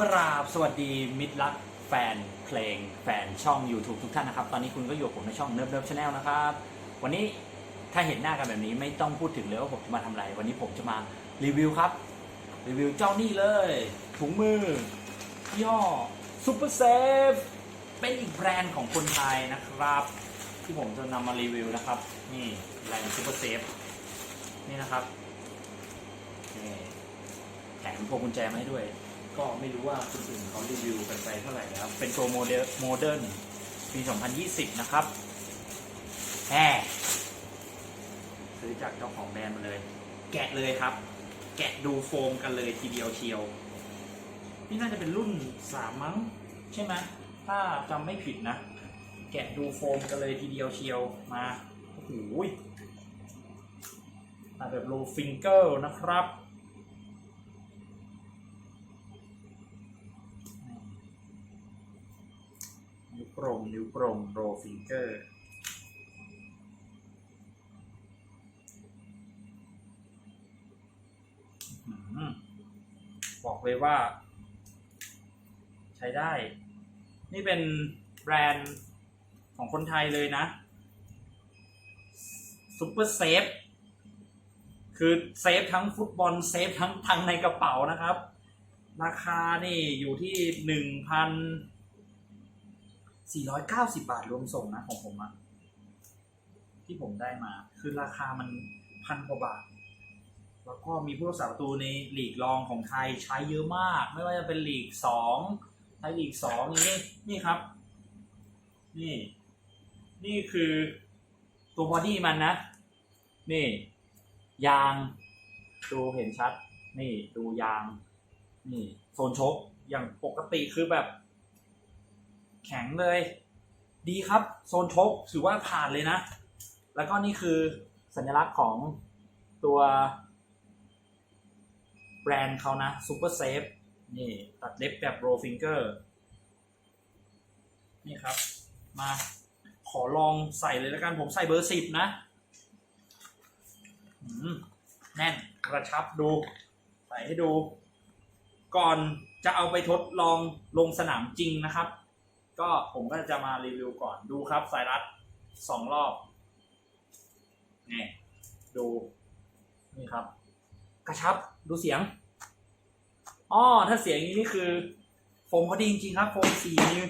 กราบสวัสดีมิตรรักแฟนเพลงแฟนช่อง YouTube ทุกท่านนะครับ ตอนนี้คุณก็อยู่กับผมในช่องเนิร์ฟเนิร์ฟชาแนลนะครับ วันนี้ถ้าเห็นหน้ากันแบบนี้ไม่ต้องพูดถึงเลยว่าผมจะมาทำอะไร วันนี้ผมจะมารีวิวครับ รีวิวเจ้านี่เลย ถุงมือย่อซูเปอร์เซฟเป็นอีกแบรนด์ของคนไทยนะครับ ที่ผมจะนำมารีวิวนะครับ นี่แบรนด์ซูเปอร์เซฟนี่นะครับนี่แถมพวงกุญแจมาให้ด้วย ก็ไม่รู้ว่าคนอื่นเขารีวิวกันไปเท่าไหร่แล้วเป็นตัวโมเดลโมเดิร์นปี 2020 นะครับแหมซื้อจากเจ้าของแบรนด์มาเลย แกะเลยครับ แกะดูโฟมกันเลยทีเดียวเชียว นี่น่าจะเป็นรุ่นสามมั้ง ใช่ไหมถ้าจำไม่ผิดนะ แกะดูโฟมกันเลยทีเดียวเชียวมาโอ้โหแบบโลฟิงเกอร์นะครับ นิ้วกลมโรฟิงเกอร์บอกเลยว่า ใช้ได้ นี่เป็นแบรนด์ของคนไทยเลยนะซูเปอร์เซฟคือเซฟทั้งฟุตบอลเซฟทั้งทั้งในกระเป๋านะครับ ราคานี่อยู่ที่หนึ่งพัน 490 บาทรวมส่งนะของผมอะที่ผมได้มา คือราคามันพันกว่าบาท แล้วก็มีผู้รักษาประตูในหลีกรองของไทยใช้เยอะมาก ไม่ว่าจะเป็นหลีกสองไทยลีกสองนี่นี่ครับ นี่ นี่คือตัวบอดี้มันนะ นี่ ยาง ดูเห็นชัด นี่ดูยาง นี่โซนชกอย่างปกติคือแบบ แข็งเลย ดีครับโซนชกถือว่าผ่านเลยนะ แล้วก็นี่คือสัญลักษณ์ของตัวแบรนด์เขานะ Super Safe นี่ตัดเล็บแบบโรฟิงเกอร์นี่ครับ มาขอลองใส่เลยแล้วกันผมใส่เบอร์สิบนะแน่นกระชับดู ใส่ให้ดู ก่อนจะเอาไปทดลองลงสนามจริงนะครับ ก็ผมก็จะมารีวิวก่อนดูครับสายรัดสองรอบนี่ดูนี่ครับ กระชับดูเสียงอ๋อถ้าเสียงนี้นี่คือโฟมเขาดีจริงๆครับโฟมสี่มิล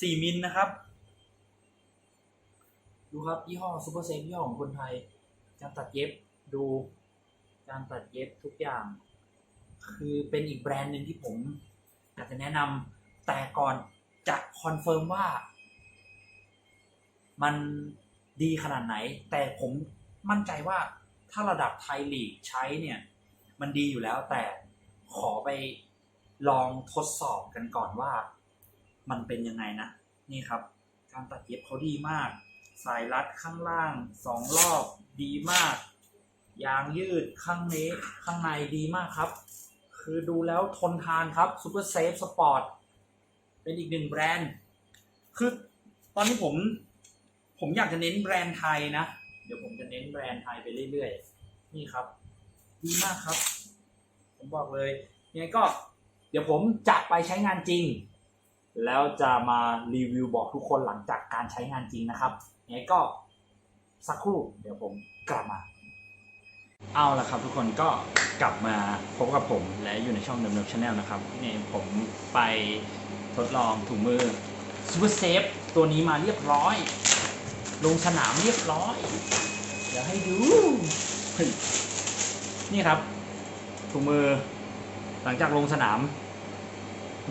สี่มิลนะครับ ดูครับยี่ห้อซูเปอร์เซฟยี่ห้อของคนไทยการตัดเย็บดูการตัดเย็บทุกอย่าง คือเป็นอีกแบรนด์หนึ่งที่ผมอยากจะแนะนำแต่ก่อน จะคอนเฟิร์มว่า มันดีขนาดไหน แต่ผมมั่นใจว่าถ้าระดับไทยลีกใช้เนี่ย มันดีอยู่แล้วแต่ขอไปลองทดสอบกันก่อนว่า มันเป็นยังไงนะ นี่ครับ การตัดเย็บเขาดีมาก สายรัดข้างล่างสองรอบดีมาก ยางยืดข้างนี้ข้างในดีมากครับ คือดูแล้วทนทานครับ Super Safe Sport เป็ ป็นอีกหนึ่งแบรนด์ คือตอนนี้ผม ผมอยากจะเน้นแบรนด์ไทยนะ เดี๋ยวผมจะเน้นแบรนด์ไทยไปเรื่อยๆ นี่ครับ ดีมากครับ ผมบอกเลยยังไงก็ เดี๋ยวผมจะไปใช้งานจริง แล้วจะมารีวิวบอกทุกคนหลังจากการใช้งานจริงนะครับยังไงก็สักครู่เดี๋ยวผมกลับมาเอาละครับทุกคนก็กลับมาพบกับผมและอยู่ในช่องเดิมๆชาแนลนะครับนี่ผมไป ทดลองถุงมือ Super Safe ตัวนี้มาเรียบร้อย ลงสนามเรียบร้อย เดี๋ยวให้ดู นี่ครับ ถุงมือ หลังจากลงสนาม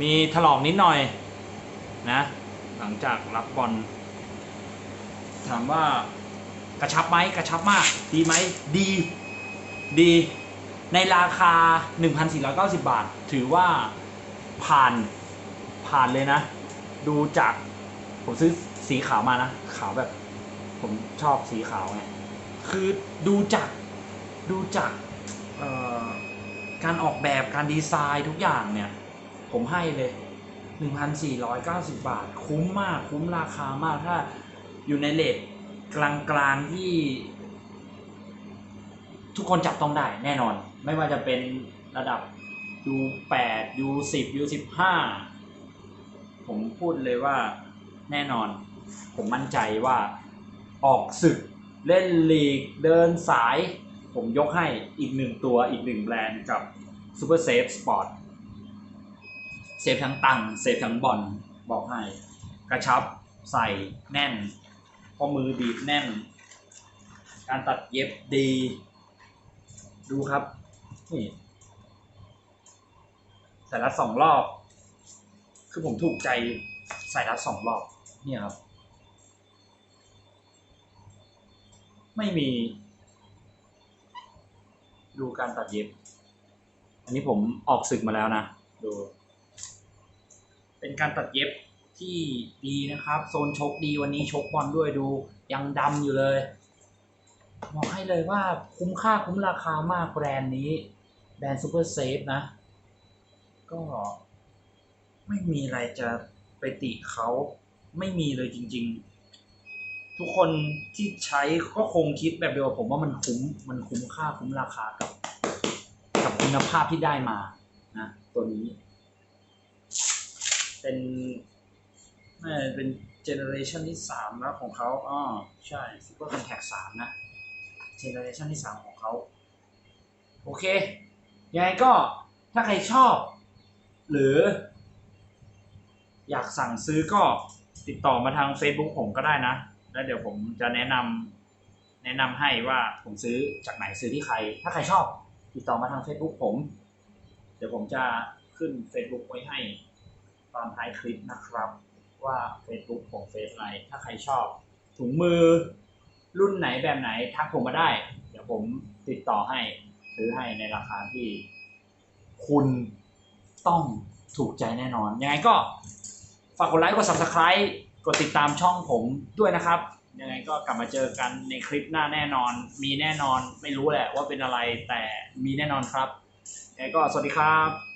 มีถลอกนิดหน่อยนะ หลังจากรับบอลถามว่ากระชับไหมกระชับมาก ดีไหมดี ดี ในราคา 1,490 บาท ถือว่าผ่าน ผ่านเลยนะ ดูจากผมซื้อสีขาวมานะขาวแบบ ผมชอบสีขาวไงคือดูจากดูจากการออกแบบการดีไซน์ทุกอย่างเนี่ย ผมให้เลย 1,490 บาท คุ้มมากคุ้มราคามากถ้าอยู่ในเลทกลางๆที่ ทุกคนจับต้องได้แน่นอน ไม่ว่าจะเป็นระดับ U8 U10 U15 ผมพูดเลยว่าแน่นอน ผมมั่นใจว่าออกศึกเล่นลีกเดินสาย ผมยกให้อีกหนึ่งตัวอีกหนึ่งแบรนด์กับ Super Safe Sport เซฟทั้งตังเซฟทั้งบอลบอกให้ กระชับใส่แน่นข้อมือบีบแน่น การตัดเย็บดี ดูครับ นี่ใส่รัดสองรอบ คือผมถูกใจใส่รัดสองรอบเนี่ยครับ ไม่มี ดูการตัดเย็บ อันนี้ผมออกศึกมาแล้วนะ ดู เป็นการตัดเย็บที่ดีนะครับ โซนชกดีวันนี้ชกบอลด้วยดู ยังดำอยู่เลยบอกให้เลยว่าคุ้มค่าคุ้มราคามากแบรนด์นี้ แบรนด์ซูเปอร์เซฟนะ ก็ ไม่มีอะไรจะไปติเขาไม่มีเลยจริง ๆ ทุกคนที่ใช้ก็คงคิดแบบเดียวกับผมว่ามันคุ้มมันคุ้มค่าคุ้มราคากับ กับคุณภาพที่ได้มานะตัวนี้ เป็นน่เป็นเจเนอเรชันที่สามแล้วของเขาอ๋อใช่ซูเปอร์คอนแทคสามนะเจเนอเรชันที่สามของเขาโอเคยังไงก็ถ้าใครชอบ หรือ อยากสั่งซื้อก็ติดต่อมาทาง Facebook ผมก็ได้นะ แล้วเดี๋ยวผมจะแนะนำแนะนำให้ว่าผมซื้อจากไหนซื้อที่ใคร ถ้าใครชอบ ติดต่อมาทาง Facebook ผม เดี๋ยวผมจะขึ้น Facebook ไว้ให้ตอนท้ายคลิปนะครับ ว่า Facebook ผมเฟซอะไร ถ้าใครชอบ ถุงมือรุ่นไหนแบบไหนทักผมมาได้ เดี๋ยวผมติดต่อให้ซื้อให้ในราคาที่คุณต้องถูกใจแน่นอน ยังไงก็ ฝากกดไลค์กด subscribe กดติดตามช่องผมด้วยนะครับยังไงก็กลับมาเจอกันในคลิปหน้าแน่นอน มีแน่นอนไม่รู้แหละว่าเป็นอะไรแต่มีแน่นอนครับยังไงก็สวัสดีครับ